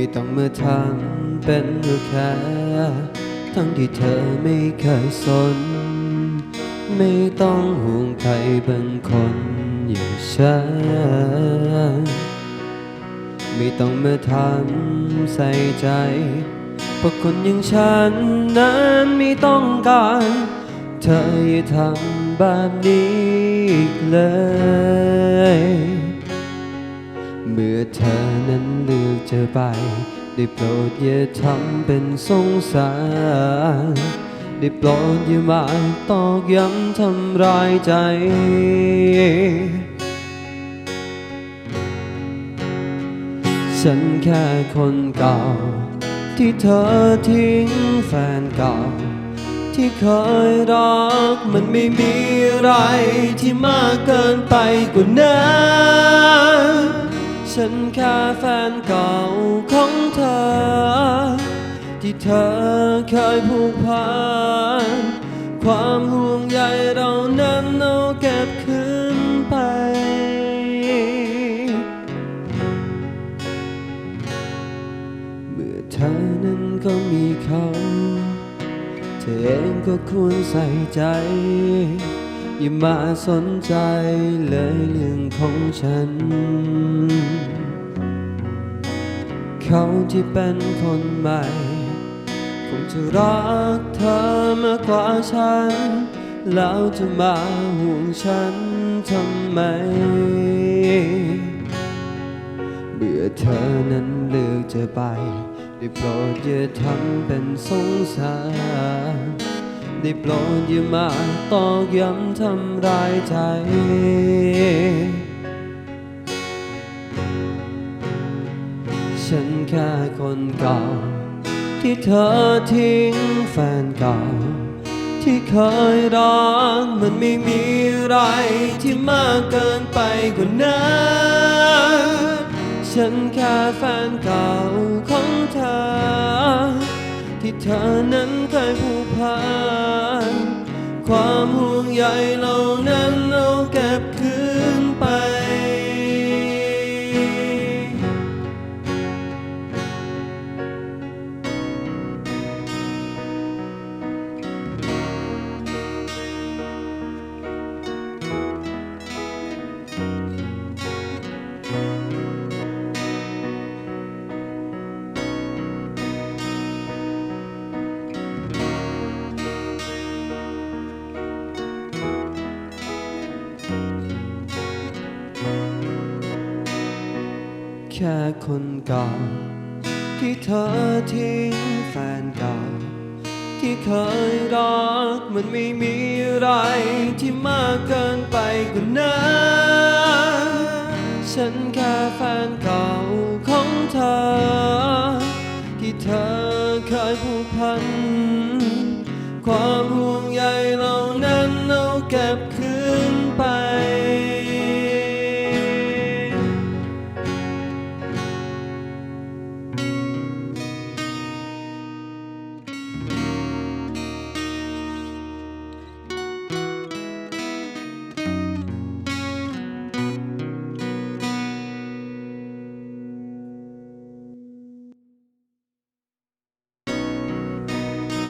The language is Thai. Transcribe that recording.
ไม่ต้องมาทำเป็นว่าแค่ทั้งที่เธอไม่เคยสน ไม่ต้องห่วงใครบางคนอย่างฉันไม่ต้องมาทำใส่ใจเพราะคนอย่างฉันนั้นไม่ต้องการ เธออย่าทำแบบนี้อีกเลย เมื่อเธอนั้น เลือไป ได้โปรดอย่าทำเป็นสงสาร ได้โปรดอย่ามาตอกย้ำทำร้ายใจฉันแค่คนเก่า ที่เธอทิ้งแฟนเก่า ที่เคยรักมันไม่มีอะไรที่มากเกินไปกว่านั้น ฉันแค่แฟนเก่าของเธอ ที่เธอเคยผูกพันความห่วงใยเรานั้นเอาเก็บคืนไป เมื่อเธอนั้นก็มีเขา เธอเองก็ควรใส่ใจ อย่ามาสนใจเลยเรื่อง ของฉัน เขาที่เป็นคนใหม่ คงจะรักเธอมากกว่าฉัน แล้วจะมาห่วงฉันทำไม เบื่อเธอนั้นเลือกจะไป ได้โปรดอย่าทำเป็นสงสารได้โปรดอย่ามาตอกย้ำทำร้ายใจ คนเก่า ที่เธอทิ้งแฟนเก่า ที่เคยรักมันไม่มีอะไรที่มากเกินไปกว่านั้นฉันแค่แฟนเก่าของเธอ ที่เธอนั้นเคยผูกพันความห่วงใยเหล่านั้นเอาเก็บ แค่คนเก่า ที่เธอทิ้งแฟนเก่า ที่เคยรักมันไม่มีอะไรที่มากเกินไปกว่านั้นฉันแค่แฟนเก่าของเธอที่เธอ